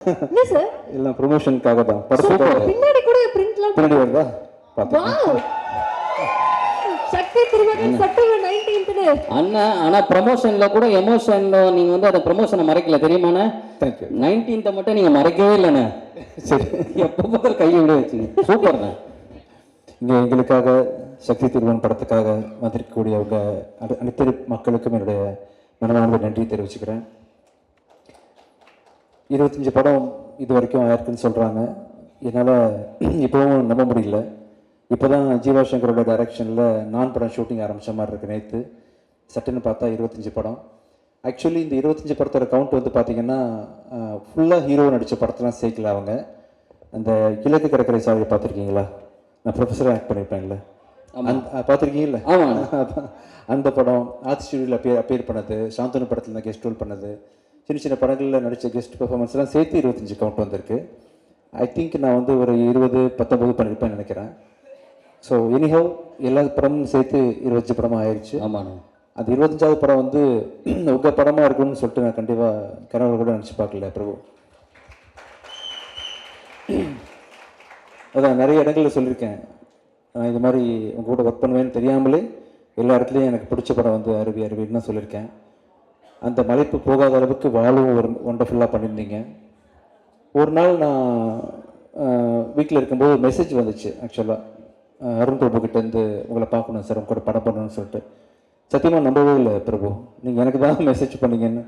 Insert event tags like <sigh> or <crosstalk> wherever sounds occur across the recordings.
என்ன சார் எல்லாம் ப்ரொமோஷனுக்காக தான். சூப்பர் பின்னாடி கூட பிரிண்ட்லாம் பின்னாடி வருதா? வாவ் சக்தி திருமகன் செப்டம்பர் 19th அண்ணன் ஆனா ப்ரமோஷன்ல கூட எமோஷன்ல நீங்க வந்து அந்த ப்ரமோஷனை மறைக்கல தெரியுமாண்ணே நைன்டீன்த்தை மட்டும் நீங்க மறைக்கவே இல்லைண்ணே. சரி. எப்போ பார்த்தாலும் கையை விட வச்சு சூப்பர்ண்ணே இங்கே எங்களுக்காக சக்தி திருவன் படத்துக்காக வந்திருக்கக்கூடியவங்க அனை- அனைத்து மக்களுக்கும் என்னுடைய மனமார்ந்த நன்றி தெரிவிச்சுக்கிறேன். இருபத்தஞ்சி படம் இது வரைக்கும் ஆயிருக்குன்னு சொல்கிறாங்க என்னால் இப்போவும் நம்ப முடியல. இப்போ தான் ஜீவா சங்கரோட டைரக்ஷனில் நான் படம் ஷூட்டிங் ஆரம்பித்த மாதிரி இருக்கு நேற்று சட்டுன்னு பார்த்தா இருபத்தஞ்சி படம். ஆக்சுவலி இந்த இருபத்தஞ்சி படத்தோட கவுண்ட் வந்து பார்த்தீங்கன்னா ஃபுல்லாக ஹீரோ நடித்த படத்தெல்லாம் சேர்க்கல அவங்க. அந்த கிழக்கு கடற்கரை சாலை பார்த்துருக்கீங்களா? நான் ப்ரொஃபஸராக ஆக்ட் பண்ணியிருப்பேன்ல அந்த பார்த்துருக்கீங்கல்ல. அந்த படம் ஆர்ட் ஸ்டுடியோவில் அப்பியர் அப்பியர் பண்ணது. சாந்தனு படத்தில் நான் கெஸ்ட் ரோல் பண்ணது. சின்ன சின்ன படங்களில் நடித்த கெஸ்ட் பெர்ஃபார்மன்ஸ்லாம் சேர்த்து இருபத்தஞ்சி கவுண்ட் வந்திருக்கு. ஐ திங்க் நான் வந்து ஒரு இருபது பத்தொம்பது பண்ணியிருப்பேன்னு நினைக்கிறேன். ஸோ எனிஹவ் எல்லா படமும் சேர்த்து இருபத்தஞ்சி படமாக ஆயிடுச்சு ஆமாண்ணே. அந்த இருபத்தஞ்சாவது படம் வந்து <clears throat> உங்கள் படமாக இருக்கும்னு சொல்லிட்டு நான் கண்டிப்பாக கனவு கூட நினச்சி பார்க்கல பிரபு. அதான் நிறைய இடங்களில் சொல்லியிருக்கேன். நான் இது மாதிரி உங்க கூட ஒர்க் பண்ணுவேன்னு தெரியாமலே எல்லா இடத்துலையும் எனக்கு பிடிச்ச படம் வந்து அருவி அருவின்னு தான் சொல்லியிருக்கேன். அந்த மலைப்பு போகாத அளவுக்கு வாழும் ஒரு ஒண்டர்ஃபுல்லாக பண்ணியிருந்தீங்க. ஒரு நாள் நான் வீட்டில் இருக்கும்போது மெசேஜ் வந்துச்சு ஆக்சுவலாக அருண் பிரபு கிட்டேருந்து உங்களை பார்க்கணும் சார் உங்க கூட படம் பண்ணணும்னு சொல்லிட்டு. சத்தியமாக நம்பவே இல்லை பிரபு. நீங்கள் எனக்கு தான் மெசேஜ் பண்ணீங்கன்னு.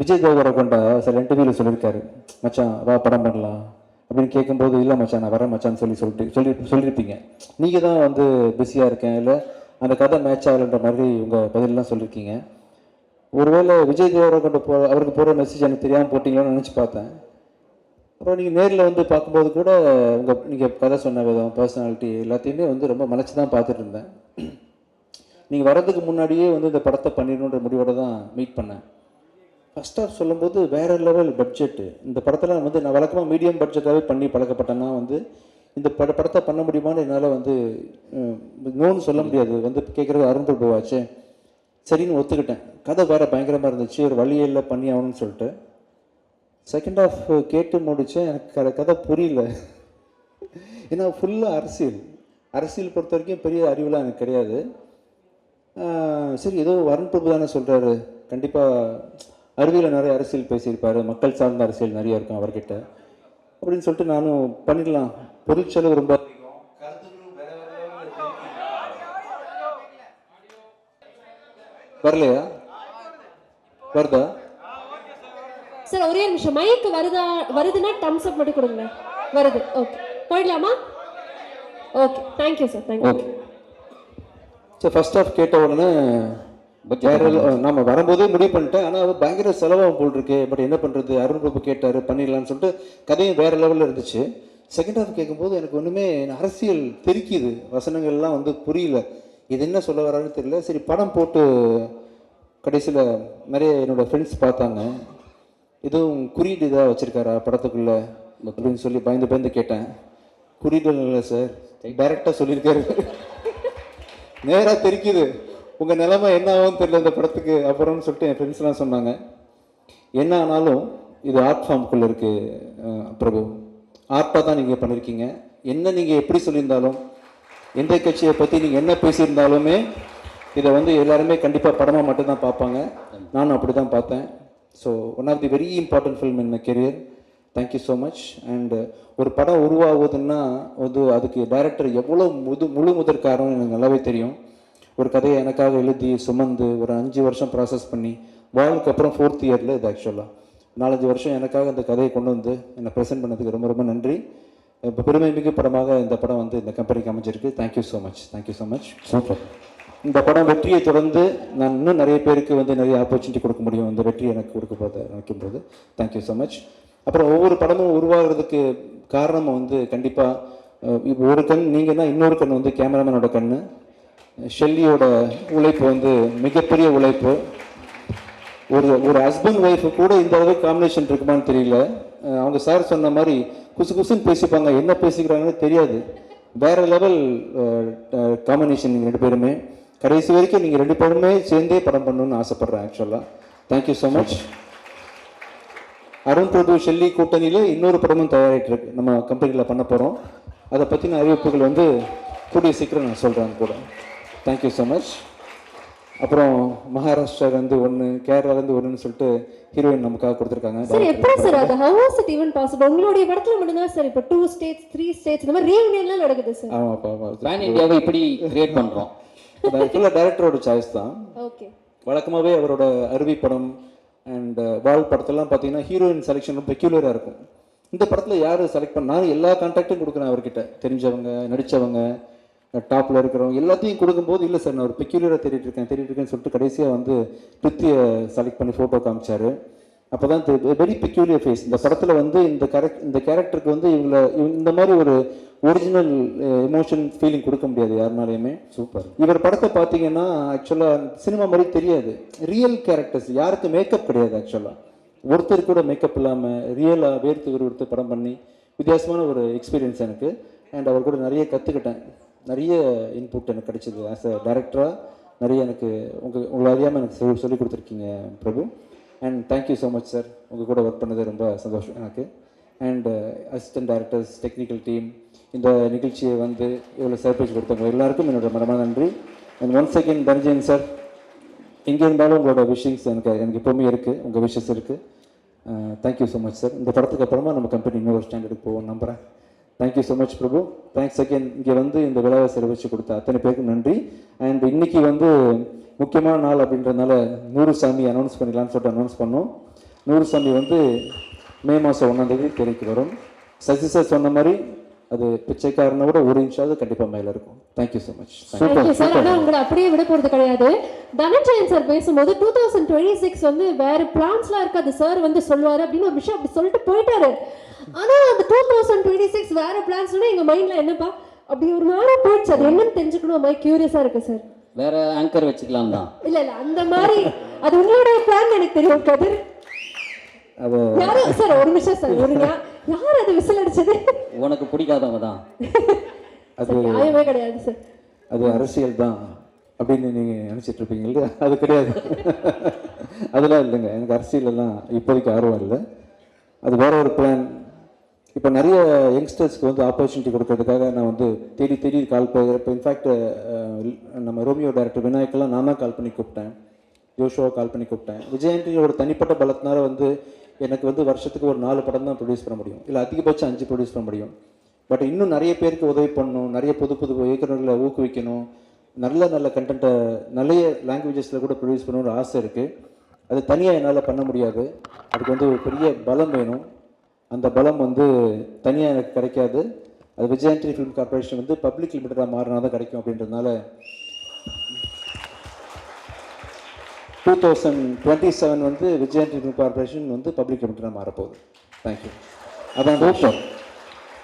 விஜய் தேவரகொண்டா சில இன்டர்வியூவில் சொல்லியிருக்காரு. மச்சான் வா படம் பண்ணலாம். அப்படின்னு கேட்கும்போது இல்லை மச்சான் நான் வரேன் மச்சான்னு சொல்லி சொல்லிட்டு சொல்லி சொல்லியிருப்பீங்க. நீங்கள் தான் வந்து பிஸியாக இருக்கேன். இல்லை அந்த கதை மேட்ச் ஆகலைன்ற மாதிரி உங்கள் பதிலெலாம் சொல்லியிருக்கீங்க. ஒருவேளை விஜய் தேவரகொண்ட போ அவருக்கு போகிற மெசேஜ் எனக்கு தெரியாமல் போட்டிங்களோன்னு நினச்சி பார்த்தேன். அப்புறம் நீங்கள் நேரில் வந்து பார்க்கும்போது கூட உங்கள் நீங்கள் கதை சொன்ன விதம் பர்சனாலிட்டி எல்லாத்தையுமே வந்து ரொம்ப மலைச்சு தான் பார்த்துட்டு இருந்தேன். நீங்கள் வர்றதுக்கு முன்னாடியே வந்து இந்த படத்தை பண்ணிடணுன்ற முடிவோடு தான் மீட் பண்ணேன். ஃபஸ்ட் ஆஃப் சொல்லும்போது வேற லெவல் பட்ஜெட்டு இந்த படத்தில் வந்து நான் வழக்கமாக மீடியம் பட்ஜெட்டாகவே பண்ணி பழக்கப்பட்டேன்னா வந்து இந்த பட படத்தை பண்ண முடியுமான்னு என்னால் வந்து நோன்னு சொல்ல முடியாது. வந்து கேட்குறது அருண் பிரபுவாச்சே சரின்னு ஒத்துக்கிட்டேன். கதை வேறு பயங்கரமாக இருந்துச்சு ஒரு வழியே இல்லை பண்ணி ஆகணும்னு சொல்லிட்டு. செகண்ட் ஆஃப் கேட்டு முடித்தேன் எனக்கு கதை கதை புரியல. ஏன்னா ஃபுல்லாக அரசியல். அரசியல் பொறுத்த வரைக்கும் பெரிய அறிவுலாம் எனக்கு கிடையாது. சரி ஏதோ வருண் பிரபு தானே சொல்கிறாரு கண்டிப்பாக அறிவியல் நிறைய அரசியல் பேசியிருப்பார். மக்கள் சார்ந்த அரசியல் நிறைய இருக்கும் அவர்கிட்ட. அப்படின்னு சொல்லிட்டு நானும் பண்ணிடலாம். பொருட்செலவு ரொம்ப அதிகம். கருத்துக்களும் வேற வேற level ல இருக்கு. வரலையா? வருதா? சார் ஒரே நிமிஷம். மைக் வருதா வருதுன்னா தம்ஸ் அப் மட்டும் கொடுங்க. வருது. ஓகே போயிடலாமா? Okay thank you sir thank you okay so first off கேட்ட உடனே வேற level- நாம வரும்போதே முடிவு பண்ணிட்டேன். ஆனால் அது பயங்கர செலவாகும் போல் இருக்கு. பட் என்ன பண்ணுறது அருண் பிரபு கேட்டார் பண்ணிடலாம்னு சொல்லிட்டு கதையும் வேற லெவலில் இருந்துச்சு. செகண்ட் ஹாஃப் கேட்கும்போது எனக்கு ஒன்றுமே அரசியல் தெரிக்குது. வசனங்கள்லாம் வந்து புரியல. இது என்ன சொல்ல வரான்னு தெரியல. சரி படம் போட்டு கடைசியில் நிறைய என்னோடய ஃப்ரெண்ட்ஸ் பார்த்தாங்க. எதுவும் குறியீடு இதாக வச்சுருக்காரா படத்துக்குள்ள அப்படின்னு சொல்லி பயந்து பயந்து கேட்டேன். குறியீடு இல்லை சார். டைரெக்டாக சொல்லியிருக்காரு. நேராக தெரிக்குது. உங்கள் நிலைமை என்ன ஆகும்னு தெரியல இந்த படத்துக்கு அப்புறம்னு சொல்லிட்டு என் ஃப்ரெண்ட்ஸ்லாம் சொன்னாங்க. என்ன ஆனாலும் இது ஆர்ட் ஃபார்முக்குள்ளே இருக்குது பிரபு. ஆர்ட்டாக தான் நீங்கள் பண்ணியிருக்கீங்க என்ன நீங்கள் எப்படி சொல்லியிருந்தாலும் எந்த கட்சியை பற்றி நீங்கள் என்ன பேசியிருந்தாலுமே இதை வந்து எல்லாருமே கண்டிப்பாக படமாக மட்டும்தான் பார்ப்பாங்க. நானும் அப்படி தான் பார்த்தேன் so one of the very important film in my career thank you so much and ஒரு படம் உருவாகுதுன்னா வந்து அதுக்கு டைரக்டர் எவ்வளோ முது முழு முதற் எனக்கு நல்லாவே தெரியும். ஒரு கதையை எனக்காக எழுதி சுமந்து ஒரு அஞ்சு வருஷம் ப்ராசஸ் பண்ணி வாழ்க்கு அப்புறம் ஃபோர்த் இயரில் இது ஆக்சுவலாக நாலஞ்சு வருஷம் எனக்காக அந்த கதையை கொண்டு வந்து என்னை ப்ரெசென்ட் பண்ணதுக்கு ரொம்ப ரொம்ப நன்றி. இப்போ பெருமை மிகு படமாக இந்த படம் வந்து இந்த கம்பெனிக்கு அமைஞ்சிருக்கு. Thank you so much thank you so much super. இந்த படம் வெற்றியை தொடர்ந்து நான் இன்னும் நிறைய பேருக்கு வந்து நிறைய ஆப்பர்ச்சுனிட்டி கொடுக்க முடியும். இந்த வெற்றி எனக்கு கொடுக்க போது நினைக்கும்போது. தேங்க்யூ ஸோ மச் அப்புறம் ஒவ்வொரு படமும் உருவாகிறதுக்கு காரணம் வந்து கண்டிப்பாக இப்போ ஒரு கண் நீங்கள் தான் இன்னொரு கண் வந்து கேமராமேனோட கண் ஷெல்லியோட உழைப்பு வந்து மிகப்பெரிய உழைப்பு. ஒரு ஒரு ஹஸ்பண்ட் ஒய்ஃபு கூட இந்த அளவுக்கு காம்பினேஷன் இருக்குமான்னு தெரியல. அவங்க சார் சொன்ன மாதிரி குசு குசுன்னு பேசிப்பாங்க. என்ன பேசிக்கிறாங்கன்னு தெரியாது. வேற லெவல் காம்பினேஷன் நீங்கள் ரெண்டு பேருமே. கடைசி வரைக்கும் நீங்கள் ரெண்டு பேருமே சேர்ந்தே படம் பண்ணணும்னு ஆசைப்பட்றேன் ஆக்சுவலாக thank you so much Arun Prabhu Shelly கூட்டணியில் இன்னொரு படமும் தயாரிட்டு இருக்கு நம்ம கம்பெனியில் பண்ண போகிறோம் அதை பற்றின அறிவிப்புகள் வந்து கூடிய சீக்கிரம் நான் சொல்கிறேன் கூட. தேங்க்யூ ஸோ மச் அப்புறம் மகாராஷ்டிராலேருந்து ஒன்று கேரளாலேருந்து ஒன்றுன்னு சொல்லிட்டு ஹீரோயின் நமக்காக கொடுத்துருக்காங்க. சார் எப்படி சார் அது? How was it even possible உங்களுடைய படத்துல மட்டும்தான் சார் இப்போ டூ ஸ்டேட்ஸ் த்ரீ ஸ்டேட்ஸ் இந்த மாதிரி ரீயூனியன்லாம் நடக்குது சார். ஆமாப்பா ஆமாம் பேன் இந்தியாவை இப்படி கிரியேட் பண்றோம்? ஃபுல்லாக டைரக்டரோட சாய்ஸ் தான். ஓகே வழக்கமாகவே அவரோட அருவி படம் அண்ட் வால் படத்தெல்லாம் பார்த்தீங்கன்னா ஹீரோயின் செலெக்ஷன் ரொம்ப பெக்யூலராக இருக்கும். இந்த படத்தில் யார் செலக்ட் பண்ண நான் எல்லா கான்டாக்டும் கொடுக்குறேன் அவர்கிட்ட. தெரிஞ்சவங்க நடித்தவங்க டாப்பில் இருக்கிறவங்க எல்லாத்தையும் கொடுக்கும்போது இல்லை சார் நான் ஒரு பெக்யூலராக தேடிட்டு இருக்கேன் தேடிட்டு இருக்கேன்னு சொல்லிட்டு கடைசியாக வந்து பிருத்தியை செலக்ட் பண்ணி ஃபோட்டோ காமிச்சாரு. அப்போ தான் வெரி பெக்யூலியர் ஃபேஸ் இந்த படத்தில் வந்து இந்த கேரக்ட் இந்த கேரக்டருக்கு வந்து இவங்களை இவங்க இந்த மாதிரி ஒரு ஒரிஜினல் எமோஷன் ஃபீலிங் கொடுக்க முடியாது யாருனாலையுமே. சூப்பர் இவர் படத்தை பார்த்தீங்கன்னா ஆக்சுவலாக சினிமா மாதிரி தெரியாது. ரியல் கேரக்டர்ஸ் யாருக்கு மேக்கப் கிடையாது ஆக்சுவலாக ஒருத்தர் கூட மேக்கப் இல்லாமல் ரியலாக வேர்த்து விறுவிறுத்து படம் பண்ணி வித்தியாசமான ஒரு எக்ஸ்பீரியன்ஸ் எனக்கு. அண்ட் அவர் கூட நிறைய கற்றுக்கிட்டேன் நிறைய இன்புட் எனக்கு கிடைச்சிது ஆஸ் அ டேரக்டராக நிறைய எனக்கு உங்கள் உங்களை அறியாமல் எனக்கு சொல்லி சொல்லிக் கொடுத்துருக்கீங்க Prabhu. And thank you so much sir உங்கள் கூட ஒர்க் பண்ணது ரொம்ப சந்தோஷம் எனக்கு. And assistant directors technical team இந்த நிகழ்ச்சியை வந்து இவ்வளோ சர்ப்ரைஸ் கொடுத்தவங்க எல்லாருக்கும் என்னோட மனமான நன்றி. And once second Dhananjayan sir எங்கே இருந்தாலும் உங்களோட விஷயங்ஸ் எனக்கு எனக்கு எப்போவுமே இருக்குது உங்கள் விஷஸ் இருக்குது thank you uh, so much sir இந்த படத்துக்கு அப்புறமா நம்ம கம்பெனி இன்னொரு ஸ்டாண்டர்டுக்கு போவோம் நம்புகிறேன் thank you so much Prabhu thanks again இங்கே வந்து இந்த விழாவை வச்சு கொடுத்த அத்தனை பேருக்கும் நன்றி. அண்ட் இன்னைக்கு வந்து முக்கியமான நாள் அப்படின்றதுனால நூறு சாமி அனௌன்ஸ் பண்ணிடலாம்னு சொல்லிட்டு அனௌன்ஸ் பண்ணோம். நூறு சாமி வந்து மே மாதம் ஒன்றாந்தேதி திரைக்கு வரும். சசி சார் சொன்ன மாதிரி அது பிச்சைக்காரனை விட ஒரு இன்ச்சாவது கண்டிப்பாக மேலே இருக்கும். Thank you so much thank you sir ஆனால் உங்களை அப்படியே விட போகிறது கிடையாது. தனஞ்சயன் சார் பேசும்போது டூ தௌசண்ட் டுவெண்ட்டி சிக்ஸ் வந்து வேற பிளான்ஸ்லாம் இருக்காது சார் வந்து சொல்லுவார் அப்படின்னு ஒரு விஷயம் அப்படி சொல்லிட்டு போயிட்டாரு. ஆனால் அந்த டூ தௌசண்ட் டுவெண்ட்டி சிக்ஸ் வேற பிளான்ஸ்னா எங்கள் மைண்டில் என்னப்பா? அப்படி ஒரு நாளாக போயிடுச்சு அது என்னன்னு தெரிஞ்சுக்கணும். மாதிரி க்யூரியஸாக இருக்கு சார் வேற ஆங்கர் வச்சுக்கலாம் தான். இல்ல இல்ல. அந்த மாதிரி அது உங்களுடைய பிளான் எனக்கு தெரியும் கதிர். அது யாரும் சார் ஒரு நிமிஷம் சார் ஒரு ஞா- யார் அது விசில் அடிச்சது? உனக்கு பிடிக்காதவங்க தான். <laughs> அது நியாயமே கிடையாது சார் அது அரசியல் தான் அப்படின்னு நீங்கள் நினச்சிட்டு இருப்பீங்க இல்லையா? அது கிடையாது. <laughs> அதெல்லாம் இல்லைங்க. எனக்கு அரசியல் எல்லாம் இப்போதைக்கு ஆர்வம் இல்லை. அது வேற ஒரு பிளான் இப்போ நிறைய யங்ஸ்டர்ஸ்க்கு வந்து ஆப்பர்ச்சுனிட்டி கொடுக்கறதுக்காக நான் வந்து தேடி தேடி கால் பண்ணி இப்போ இன்ஃபேக்ட் நம்ம ரோமியோ டேரக்டர் விநாயக்கெல்லாம் நான் தான் கால் பண்ணி கூப்பிட்டேன். ஜோஷுவா கால் பண்ணி கூப்பிட்டேன். விஜயன்டியோட தனிப்பட்ட பலத்தினால வந்து எனக்கு வந்து வருஷத்துக்கு ஒரு நாலு படம் தான் ப்ரொடியூஸ் பண்ண முடியும். இல்லை அதிகபட்சம் அஞ்சு ப்ரொடியூஸ் பண்ண முடியும். பட் இன்னும் நிறைய பேருக்கு உதவி பண்ணணும் நிறைய புது புது இயக்குநர்களை ஊக்குவிக்கணும். நல்ல நல்ல கண்டென்ட்டை நிறைய லாங்குவேஜஸில் கூட ப்ரொடியூஸ் பண்ணணும்னு ஆசை இருக்குது அது தனியாக என்னால் பண்ண முடியாது. அதுக்கு வந்து ஒரு பெரிய பலம் வேணும். அந்த பலம் வந்து தனியாக எனக்கு கிடைக்காது. அது விஜயாண்டி ஃபிலிம் கார்பரேஷன் வந்து பப்ளிக் லிமிட்டடாக மாறினா தான் கிடைக்கும் அப்படின்றதுனால டூ தௌசண்ட் டுவெண்ட்டி செவன் வந்து விஜயாண்டி ஃபிலிம் கார்பரேஷன் வந்து பப்ளிக் லிமிட்டடாக மாறப்போகுது. தேங்க்யூ அதான் super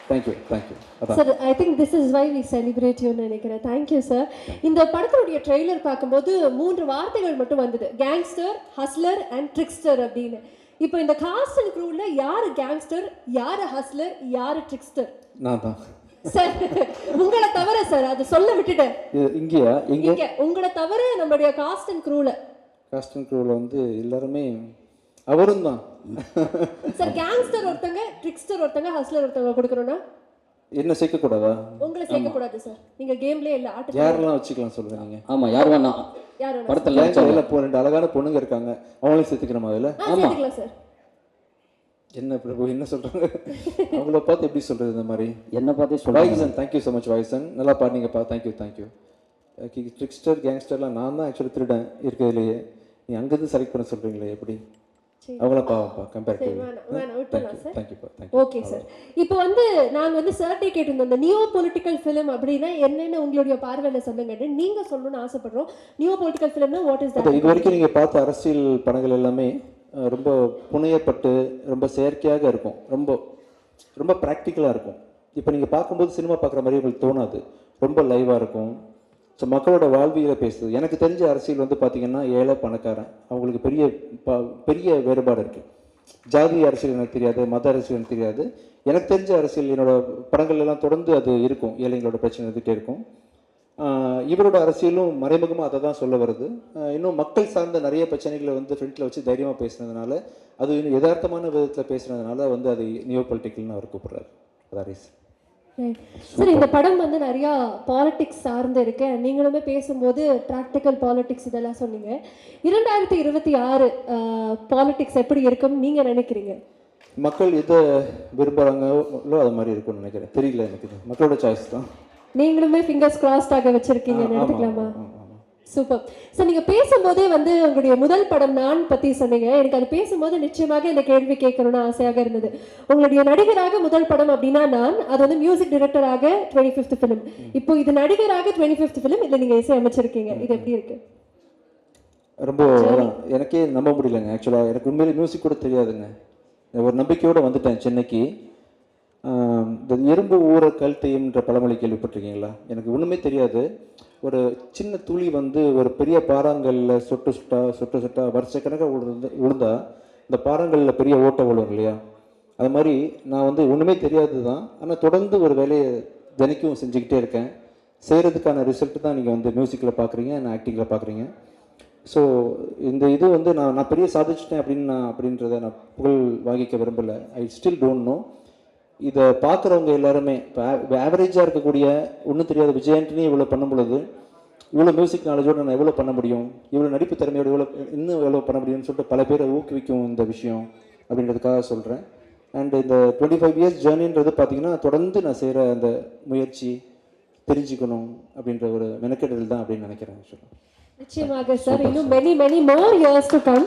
thank you thank you sir I think this is why we celebrate you நினைக்கிறேன். தேங்க்யூ சார் இந்த படத்தினுடைய ட்ரெய்லர் பார்க்கும்போது மூன்று வார்த்தைகள் மட்டும் வந்தது. கேங்ஸ்டர் ஹஸ்லர் அண்ட் ட்ரிக்ஸ்டர் அப்படின்னு. இப்போ இந்த காஸ்ட் அண்ட் க்ரூவில் யார் கேங்ஸ்டர் யார் ஹஸ்லர் யார் ட்ரிக்ஸ்டர் நான் தான். சார் உங்களை தவிர சார் அது சொல்ல விட்டுட்டேன். இங்கேயா? இங்கே இங்க உங்களை தவிர நம்மளுடைய காஸ்ட் அண்ட் க்ரூவில் காஸ்டிங் க்ரூவில் வந்து எல்லாருமே அவரும் தான். சார் கேங்ஸ்டர் ஒருத்தங்க ட்ரிக்ஸ்டர் ஒருத்தங்க ஹஸ்லர் ஒருத்தங்க கொடுக்கணும்னா? என்ன சேர்க்கக்கூடாதா? உங்களை சேர்க்கக்கூடாது சார் நீங்க கேம்லயே இல்லை ஆட்டத்தில் யாரெல்லாம் வச்சுக்கலாம் சொல்லுங்க நீங்கள் ஆமா யார் வேணா. படத்துல அதில் இப்போ ரெண்டு அழகான பொண்ணுங்க இருக்காங்க. அவங்களையும் சேர்த்துக்கணுமா அதில்? ஆ சேர்த்துக்கலாம் சார் என்ன பிரபு என்ன சொல்கிறாங்க அவங்கள பார்த்து எப்படி சொல்கிறது இந்த மாதிரி? என்ன பார்த்தே சொல்லுங்க வாய்சன் தேங்க்யூ ஸோ மச் வாய்சன். நல்லா பாடினீங்கப்பா thank you thank you trickster கேங்ஸ்டர்லாம் நான் தான் ஆக்சுவலி திருடன் இருக்கிறதுலையே நீ அங்கேருந்து செலக்ட் பண்ண சொல்கிறீங்களே எப்படி. அவங்கள பாவப்பா கம்பேர் சரி பண்ணி. வேணாம் வேணாம் விட்டுலாம் சார் தேங்க்யூப்பா தேங்க்யூ ஓகே சார் இப்போ வந்து நாங்க வந்து சர்டே கேட்டிருந்தோம் இந்த நியோ பொலிட்டிக்கல் ஃபிலிம் அப்படின்னா என்னென்ன உங்களுடைய பார்வையில சொல்லுங்க நீங்க சொல்லணும்னு ஆசைப்படுறோம். நியோ பொலிட்டிக்கல் ஃபிலிம்னா வாட் இஸ் தட் இது வரைக்கும் நீங்கள் பார்த்த அரசியல் படங்கள் எல்லாமே ரொம்ப புனையப்பட்டு ரொம்ப செயற்கையாக இருக்கும். ரொம்ப ரொம்ப ப்ராக்டிக்கலாக இருக்கும். இப்போ நீங்கள் பார்க்கும்போது சினிமா பார்க்குற மாதிரி உங்களுக்கு தோணாது. ரொம்ப லைவாக இருக்கும். ஸோ மக்களோட வாழ்வியலை பேசுது எனக்கு தெரிஞ்ச அரசியல் வந்து பார்த்திங்கன்னா ஏழை பணக்காரன். அவங்களுக்கு பெரிய ப பெரிய வேறுபாடு இருக்குது ஜாதி அரசியல் எனக்கு தெரியாது மத அரசியல் எனக்கு தெரியாது. எனக்கு தெரிஞ்ச அரசியல் என்னோட படங்கள் எல்லாம் தொடர்ந்து அது இருக்கும். ஏழைங்களோட பிரச்சனை இருந்துகிட்டே இருக்கும். இவரோட அரசியலும் மறைமுகமாக அதை தான் சொல்ல வருது. இன்னும் மக்கள் சார்ந்த நிறைய பிரச்சனைகளை வந்து ஃப்ரண்ட்டில் வச்சு தைரியமாக பேசுனதுனால அது இன்னும் யதார்த்தமான விதத்தில் பேசுனதுனால வந்து அது நியோ பொலிட்டிக்கல்னு அவர் கூப்பிட்றாரு. அதான் ரீசன் சார் இந்த படம் வந்து நிறையா பாலிடிக்ஸ் சார்ந்து இருக்கு. நீங்களுமே பேசும்போது ப்ராக்டிக்கல் பாலிடிக்ஸ் இதெல்லாம் சொன்னீங்க. இரண்டாயிரத்தி இருபத்தி ஆறு பாலிடிக்ஸ் எப்படி இருக்கும்னு நீங்க நினைக்கிறீங்க? மக்கள் எதை விரும்புகிறாங்களோ அது மாதிரி இருக்கும்னு நினைக்கிறேன். தெரியல எனக்கு. மக்களோட சாய்ஸ் தான். நீங்களுமே ஃபிங்கர்ஸ் கிராஸ்டாக வச்சிருக்கீங்கன்னு ஆமா, எடுத்துக்கலாமா. சூப்பர் சார் நீங்க பேசும்போதே வந்து உங்களுடைய முதல் படம் நான் பத்தி சொன்னீங்க. எனக்கு அது பேசும்போது நிச்சயமாக இந்த கேள்வி கேட்கணும்னு ஆசையாக இருந்தது. உங்களுடைய நடிகராக முதல் படம் அப்படின்னா நான் அது வந்து மியூசிக் டைரக்டராக டுவெண்ட்டி ஃபிஃப்த் ஃபிலிம் இப்போ இது நடிகராக டுவெண்ட்டி ஃபிஃப்த் ஃபிலிம் இல்லை நீங்க இசை அமைச்சிருக்கீங்க. இது எப்படி இருக்கு? ரொம்ப எனக்கே நம்ப முடியலங்க ஆக்சுவலாக எனக்கு உண்மையிலே மியூசிக் கூட தெரியாதுங்க. ஒரு நம்பிக்கையோடு வந்துட்டேன் சென்னைக்கு. இந்த எறும்பு ஊற கல் தேயும்ன்ற பழமொழி கேள்விப்பட்டிருக்கீங்களா? எனக்கு ஒன்றுமே தெரியாது. ஒரு சின்ன துளி வந்து ஒரு பெரிய பாறாங்கல்ல சொட்டு சுட்டா சொட்டு சுட்டா வருஷக்கணக்காக விழுந்து விழுந்தா இந்த பாறாங்கல்ல பெரிய ஓட்டை விழும் இல்லையா? அது மாதிரி நான் வந்து ஒன்றுமே தெரியாது தான் ஆனால் தொடர்ந்து ஒரு வேலையை தினைக்கும் செஞ்சுக்கிட்டே இருக்கேன். செய்கிறதுக்கான ரிசல்ட் தான் நீங்கள் வந்து மியூசிக்கில் பார்க்குறீங்க நான் ஆக்டிங்கில் பார்க்குறீங்க ஸோ இந்த இது வந்து நான் நான் பெரிய சாதிச்சிட்டேன் அப்படின்னு நான் அப்படின்றத நான் புகழ் வாங்கிக்க விரும்பலை. ஐ ஸ்டில் டோன்ட் நோ இதை பார்க்குறவங்க எல்லாருமே இப்போ ஆவரேஜாக இருக்கக்கூடிய ஒன்றும் தெரியாத விஜய் ஆண்டனி இவ்வளோ பண்ணும் பொழுது இவ்வளோ மியூசிக் நாலேஜோட நான் எவ்வளோ பண்ண முடியும் இவ்வளோ நடிப்பு திறமையோட எவ்வளோ இன்னும் எவ்வளோ பண்ண முடியும்னு சொல்லிட்டு பல பேரை ஊக்குவிக்கும் இந்த விஷயம் அப்படின்றதுக்காக சொல்கிறேன் அண்ட் இந்த டுவெண்ட்டி ஃபைவ் இயர்ஸ் ஜேர்னின்றது பார்த்தீங்கன்னா தொடர்ந்து நான் செய்கிற அந்த முயற்சி தெரிஞ்சுக்கணும் அப்படின்ற ஒரு மெனக்கெடல் தான் அப்படின்னு நினைக்கிறேன். நிச்சயமாக சார் இன்னும் many many more years to come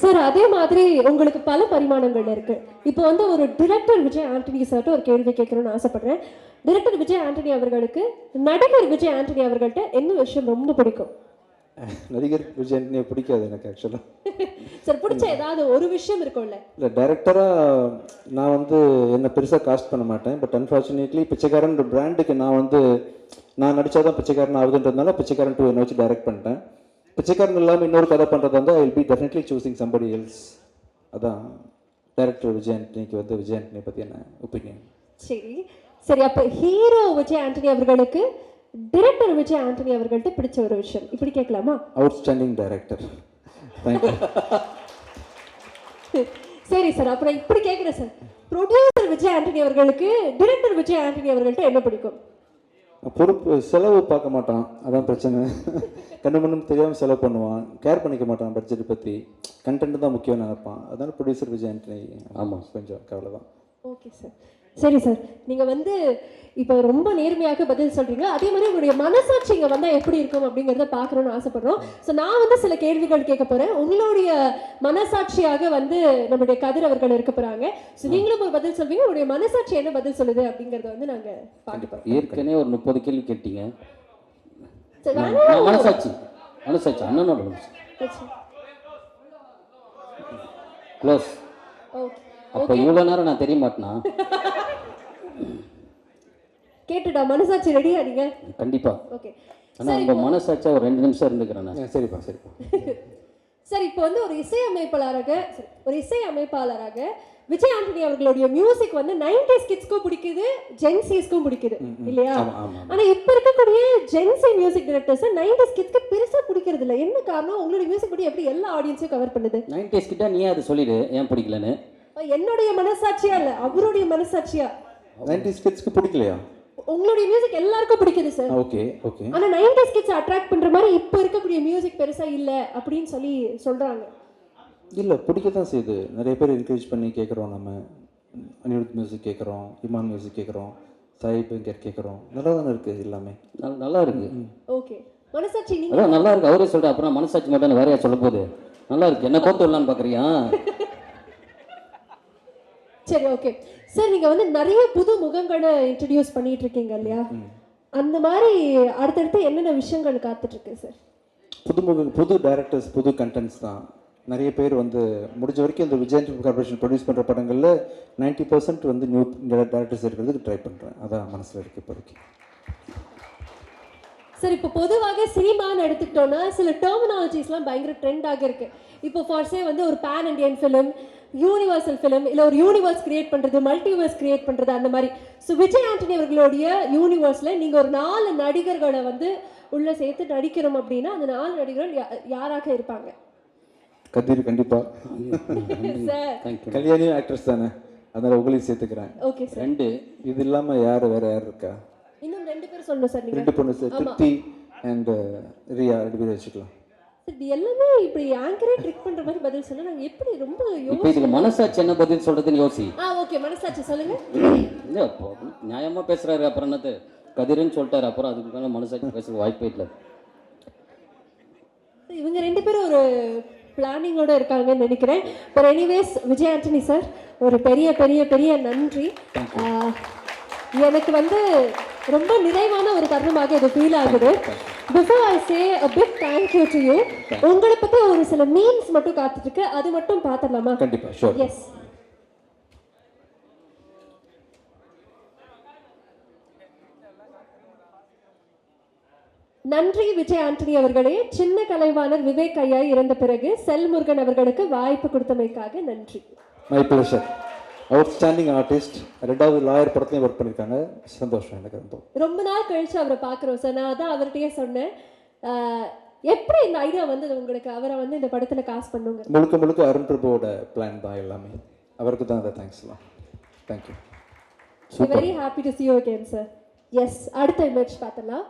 sir அதே மாதிரி உங்களுக்கு பல பரிமாணங்கள் இருக்கு. இப்போ வந்து ஒரு டிரெக்டர் விஜய் ஆண்டனி சார்ட்ட ஒரு கேள்வி கேட்கணும்னு ஆசைப்படுறேன். டிரெக்டர் விஜய் ஆண்டனி அவர்களுக்கு நடிகர் விஜய் ஆண்டனி அவர்கள்ட்ட என்ன விஷயம் ரொம்ப பிடிக்கும்? நடிகர் விஜய் ஆண்டனியை பிடிக்காது எனக்கு ஆக்சுவலாக சார் பிடிச்ச ஏதாவது ஒரு விஷயம் இருக்கும்ல? இல்லை டேரக்டராக நான் வந்து என்னை பெருசாக காஸ்ட் பண்ண மாட்டேன். பட் அன்ஃபார்ச்சுனேட்லி பிச்சைக்காரன் பிராண்டுக்கு நான் வந்து நான் நடிச்சாதான் பிச்சைக்காரன் ஆகுதுன்றதுனால பிச்சைக்காரன் டூ என்னை வச்சு டைரக்ட் பண்ணிட்டேன். பிச்சைக்காரன் இல்லாமல் இன்னொரு கதை பண்ணுறதா இருந்தால் I will be definitely choosing somebody else அதான் டேரக்டர் விஜய் ஆண்டனிக்கு வந்து விஜய் ஆண்டனி பற்றி என்ன ஒப்பீனியன் சரி. சரி அப்ப ஹீரோ விஜய் ஆண்டனி அவர்களுக்கு டிரெக்டர் விஜய் ஆண்டனி அவர்கள்ட்ட பிடிச்ச ஒரு விஷயம். இப்படி கேட்கலாமா? அவுட்ஸ்டாண்டிங் டைரக்டர் <laughs> சரி சார் அப்புறம் இப்படி கேட்குறேன் சார் ப்ரொடியூசர் விஜய் ஆண்டனி அவர்களுக்கு டிரெக்டர் விஜய் ஆண்டனி அவர்கள்ட்ட என்ன பிடிக்கும்? பொறுப்பு செலவு பார்க்க மாட்டான். அதான் பிரச்சனை. கண்ணு மண்ணும் தெரியாமல் செலவு பண்ணுவான். கேர் பண்ணிக்க மாட்டான் பட்ஜெட் பற்றி கண்டென்ட் தான் முக்கியம் நினைப்பான். அதனால ப்ரொடியூசர் விஜய் ஆண்டனி ஆமாம் கொஞ்சம் கவலை தான் ஓகே சார் சரி சார் நீங்கள் வந்து இப்போ ரொம்ப நேர்மையாக பதில் சொல்றீங்க. அதே மாதிரி உங்களுடைய மனசாட்சி இங்கே வந்தால் எப்படி இருக்கும் அப்படிங்கிறத பார்க்கணும்னு ஆசைப்படுறோம். ஸோ நான் வந்து சில கேள்விகள் கேட்க போகிறேன் உங்களுடைய மனசாட்சியாக வந்து நம்முடைய கதிர் அவர்கள் இருக்க போகிறாங்க ஸோ நீங்களும் ஒரு பதில் சொல்வீங்க. உங்களுடைய மனசாட்சி என்ன பதில் சொல்லுது அப்படிங்கிறத வந்து நாங்கள் பார்க்க போகிறோம் ஏற்கனவே ஒரு முப்பது கேள்வி கேட்டீங்க. மனசாட்சி. மனசாட்சி. அண்ணனோட க்ளோஸ் ஓகே அப்போ இவ்வளோ நேரம் நான் தெரிய மாட்டேனா? கேட்டுடா மனசாட்சி ரெடியா நீங்க? கண்டிப்பாக ஓகே ஆனால் உங்கள் மனசாட்சியா ஒரு ரெண்டு நிமிஷம் இருந்துக்கிறேன் நான். சரிப்பா சரிப்பா. <laughs> சார் இப்போ வந்து ஒரு இசை அமைப்பாளராக ஒரு இசை அமைப்பாளராக விஜய் ஆண்டனி அவர்களுடைய மியூசிக் வந்து நைன்டிஸ் கிட்ஸ்க்கும் பிடிக்குது ஜென்சிஸ்க்கும் பிடிக்குது இல்லையா? ஆனா இப்ப இருக்கக்கூடிய Gen Z music directors nineties கிட்ஸ்க்கு பெருசா பிடிக்கிறது இல்ல என்ன காரணம்? உங்களுடைய மியூசிக் படி எப்படி எல்லா ஆடியன்ஸையும் கவர் பண்ணுது? நைன்டிஸ் கிட்ட நீ அது சொல்லிடு ஏன் பிடிக்கலன்னு. என்னுடைய மனசாட்சியா இல்ல அவருடைய மனசாட்சியா? நைன்டி ஸ்கிட்ஸ்க்கு பிடிக்கலையா? உங்களுடைய மியூசிக் எல்லாருக்கும் பிடிக்குது சார் ஓகே ஓகே ஆனா நைன்டிஸ் கிட்ஸ் அட்ராக்ட் பண்ற மாதிரி இப்போ இருக்கக்கூடிய மியூசிக் பெருசா இல்ல அப்படின்னு சொல்லி சொல்றாங்க. இல்லை பிடிக்க தான் செய்யுது. நிறைய பேர் என்கரேஜ் பண்ணி கேட்குறோம் நம்ம. அனிருத் மியூசிக் கேட்குறோம் இமான் மியூசிக் கேட்குறோம் சாய் பெங்கர் கேட்குறோம் நல்லா தானே இருக்குது எல்லாமே? நல்- நல்லா இருக்கு ஓகே மனசாட்சி நீங்க நல்லா இருக்கு அவரே சொல்லிட்டு அப்புறம் மனசாட்சி மட்டும் வேறையா சொல்ல போகுது. நல்லா இருக்கு என்ன கோத்து விடலான்னு பார்க்குறியா <laughs> சரி ஓகே சார் நீங்க வந்து நிறைய புது முகங்களை இன்ட்ரடியூஸ் பண்ணிட்டு இருக்கீங்க இல்லையா அந்த மாதிரி அடுத்தடுத்து என்னென்ன விஷயங்கள் காத்துட்டு இருக்கு சார் புது முக புது டைரக்டர்ஸ் புது கண்டென்ட்ஸ் தான். நிறைய பேர் வந்து முடிஞ்ச வரைக்கும் இந்த விஜய் கார்பரேஷன் ப்ரொடியூஸ் பண்ணுற படங்களில் 90% பர்சன்ட் வந்து நியூ டேரக்டர்ஸ் இருக்கிறதுக்கு ட்ரை பண்ணுறேன் அதான் மனசில் இருக்குது இப்போதைக்கு. சார் இப்போ பொதுவாக சினிமான்னு எடுத்துக்கிட்டோம்னா சில டெர்மினாலஜிஸ்லாம் பயங்கர ட்ரெண்டாக இருக்கு இப்போ ஃபார்ஸே வந்து ஒரு pan Indian film universal film இல்ல ஒரு யூனிவர்ஸ் கிரியேட் பண்றது மல்டிவர்ஸ் கிரியேட் பண்றது அந்த மாதிரி. ஸோ விஜய் ஆண்டனி அவர்களுடைய யூனிவர்ஸ்ல நீங்க ஒரு நாலு நடிகர்களை வந்து உள்ள சேர்த்து நடிக்கணும் அப்படின்னா அந்த நாலு நடிகர்கள் யா- யாராக இருப்பாங்க? கதிர் கண்டிப்பா. சார் தேங்க்யூ கல்யாணியும் ஆக்ட்ரஸ் தானே. அதனால உங்களையும் சேர்த்துக்கிறேன். ஓகே சார் ரெண்டு இது இல்லாம யார் வேற யார் இருக்கா? இன்னும் ரெண்டு பேர் சொல்லணும் சார் நீங்க. ரெண்டு பொண்ணு சார் திருப்தி அண்ட் ரியா. ரெண்டு பேரும் வச்சுக்கலாம். இது எல்லாமே இப்படி ஆங்கரே ட்ரிக் பண்ற மாதிரி பதில் சொன்னா நாங்க எப்படி ரொம்ப இப்போ இதுக்கு மனசாட்சி என்ன பதில் சொல்றதுன்னு யோசி. ஆ ஓகே மனசாட்சி சொல்லுங்க. இல்லை நியாயமா பேசுறாரு அப்புறம் என்னது? கதிர்னு சொல்லிட்டாரு அப்புறம் அதுக்கு மேலே மனசாட்சி பேச வாய்ப்பே இல்லை. இவங்க ரெண்டு பேரும் ஒரு பிளானிங்கோட இருக்காங்கன்னு நினைக்கிறேன். But anyways Vijay Antony sir ஒரு பெரிய பெரிய பெரிய நன்றி. எனக்கு வந்து ரொம்ப நிறைவான ஒரு தருணமாக இது ஃபீல் ஆகுது. Before I say a big thank you to you உங்களை பத்தி ஒரு சில மீம்ஸ் மட்டும் காத்துட்டு இருக்கு அது மட்டும் பார்த்துடலாமா? கண்டிப்பா ஷோர் எஸ் நன்றி விஜய் ஆண்டனி அவர்களே. சின்ன கலைவாணர் விவேக் ஐயா இறந்த பிறகு செல்முருகன் அவர்களுக்கு வாய்ப்பு கொடுத்தமைக்காக நன்றி. மை பிளஷர் அவுட்ஸ்டாண்டிங் ஆர்டிஸ்ட் ரெண்டாவது லாயர் படத்துலையும் ஒர்க் பண்ணியிருக்காங்க சந்தோஷம் எனக்கு ரொம்ப. ரொம்ப நாள் கழிச்சு அவரை பார்க்குறோம் சார் நான் அதான் அவர்கிட்டயே சொன்னேன். எப்படி இந்த ஐடியா வந்தது உங்களுக்கு? அவரை வந்து இந்த படத்துல காசு பண்ணுங்க. முழுக்க முழுக்க அருண் பிரபுவோட பிளான் தான் எல்லாமே. அவருக்கு தான் அதை தேங்க்ஸ்லாம் thank you very happy to see you again sir yes அடுத்த இமேஜ் பார்த்தலாம்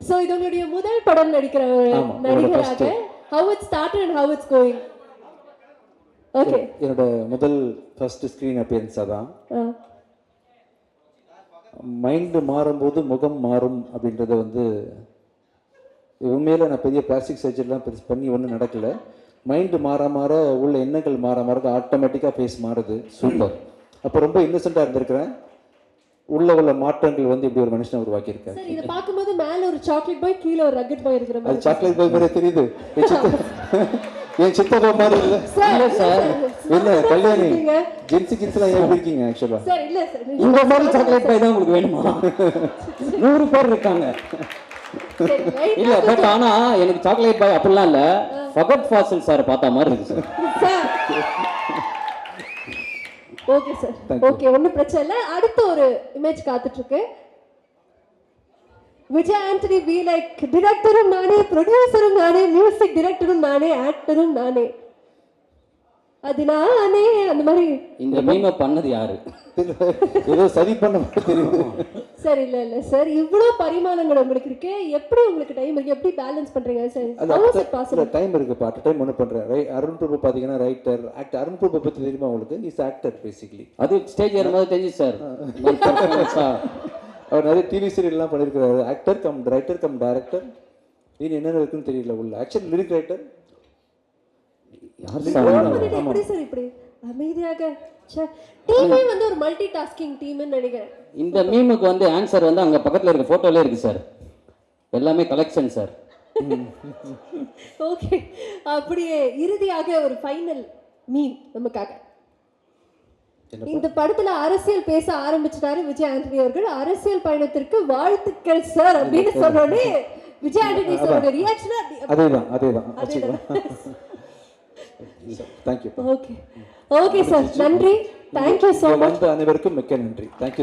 ஸோ இது உங்களுடைய முதல் படம் நடிக்கிற நடிகராக how it start and how it's going okay. என்னோட முதல் ஃபர்ஸ்ட் ஸ்க்ரீன் அப்பியரன்ஸாக தான் மைண்டு மாறும்போது முகம் மாறும் அப்படின்றத வந்து உண்மையில நான் பெரிய பிளாஸ்டிக் சர்ஜரிலாம் பெருசு பண்ணி ஒன்றும் நடக்கல. மைண்டு மாற மாற உள்ள எண்ணங்கள் மாற மாற ஆட்டோமேட்டிக்காக ஃபேஸ் மாறுது. சூப்பர் அப்போ ரொம்ப இன்னசென்ட்டாக இருந்திருக்கிறேன். உள்ள உள்ள மாற்றங்கள் வந்து இப்படி ஒரு மனுஷனை உருவாக்கியிருக்காரு சார் இதை பார்க்கும்போது மேல ஒரு சாக்லேட் பாய் கீழே ஒரு ரக்கெட் பாய் இருக்கிற மாதிரி சாக்லேட் பாய் மாதிரி தெரியுது. <laughs> என் சித்த என் சித்தப்பா மாதிரி இல்லை. Sir sir. என்ன கல்யாணி. ஜென்சி கிட்ஸ்லாம் எப்படி இருக்கீங்க சார் இல்ல சார் இந்த மாதிரி சாக்லேட் பாய் தான் உங்களுக்கு வேணுமா? நூறு பேர் இருக்காங்க. இல்ல பட் ஆனா எனக்கு சாக்லேட் பாய் அப்படிலாம் இல்ல. ஃபகத் ஃபாசில் சார் பார்த்த மாதிரி இருக்கு sir sir. Okay sir. Okay ஒன்றும் பிரச்சனை இல்லை. அடுத்த ஒரு இமேஜ் காத்துட்டு இருக்கு. விஜய் ஆண்டனி பி லைக் டிரெக்டரும் நானே ப்ரொடியூசரும் நானே மியூசிக் டிரெக்டரும் நானே ஆக்டரும் நானே. அது நானே அந்த மாதிரி இந்த மீமை பண்ணது யாரு? ஏதோ சரி பண்ண சார் இல்ல இல்ல சார் இவ்வளோ பரிமாணங்கள் உங்களுக்கு இருக்கு. எப்படி உங்களுக்கு டைம் இருக்கு? எப்படி பேலன்ஸ் பண்றீங்க சார்? டைம் இருக்கு பாட்டு டைம் ஒன்று பண்றேன். ரை அருண் பிரபு பார்த்தீங்கன்னா ரைட்டர் ஆக்டர் அருண் பிரபு பற்றி தெரியுமா உங்களுக்கு? இஸ் ஆக்டர் பேசிக்கலி அது ஸ்டேஜ் ஏறும்போது தெரிஞ்சு சார் அவர் நிறைய டிவி சீரியல்லாம் பண்ணியிருக்கிறாரு actor cum writer cum director இது என்னென்ன இருக்குன்னு தெரியல உள்ள. ஆக்சுவலி லிரிக் ரைட்டர் யார் சார் எப்படி சார் இப்படி? அமைதியாக. டீமே வந்து ஒரு மல்டி டாஸ்கிங் டீம்னு நினைக்கிறேன். இந்த மீமுக்கு வந்து ஆன்சர் வந்து அங்க பக்கத்துல இருக்க போட்டோல இருக்கு சார் எல்லாமே கலெக்ஷன் சார் ஓகே அப்படியே இறுதியாக ஒரு ஃபைனல் மீன் நமக்காக. இந்த படத்துல அரசியல் பேச ஆரம்பிச்சிட்டாரு விஜய் ஆண்டனி அவர்கள். அரசியல் பயணத்திற்கு வாழ்த்துக்கள் சார் அப்படின்னு சொன்னோடனே விஜய் ஆண்டனி சாரோட ரியாக்ஷன் அதே தான் அதே தான் வச்சுக்கலாம் thank you okay okay sir நன்றி. தேங்க்யூ ஸோ மச் அனைவருக்கும் மிக்க நன்றி. தேங்க்யூ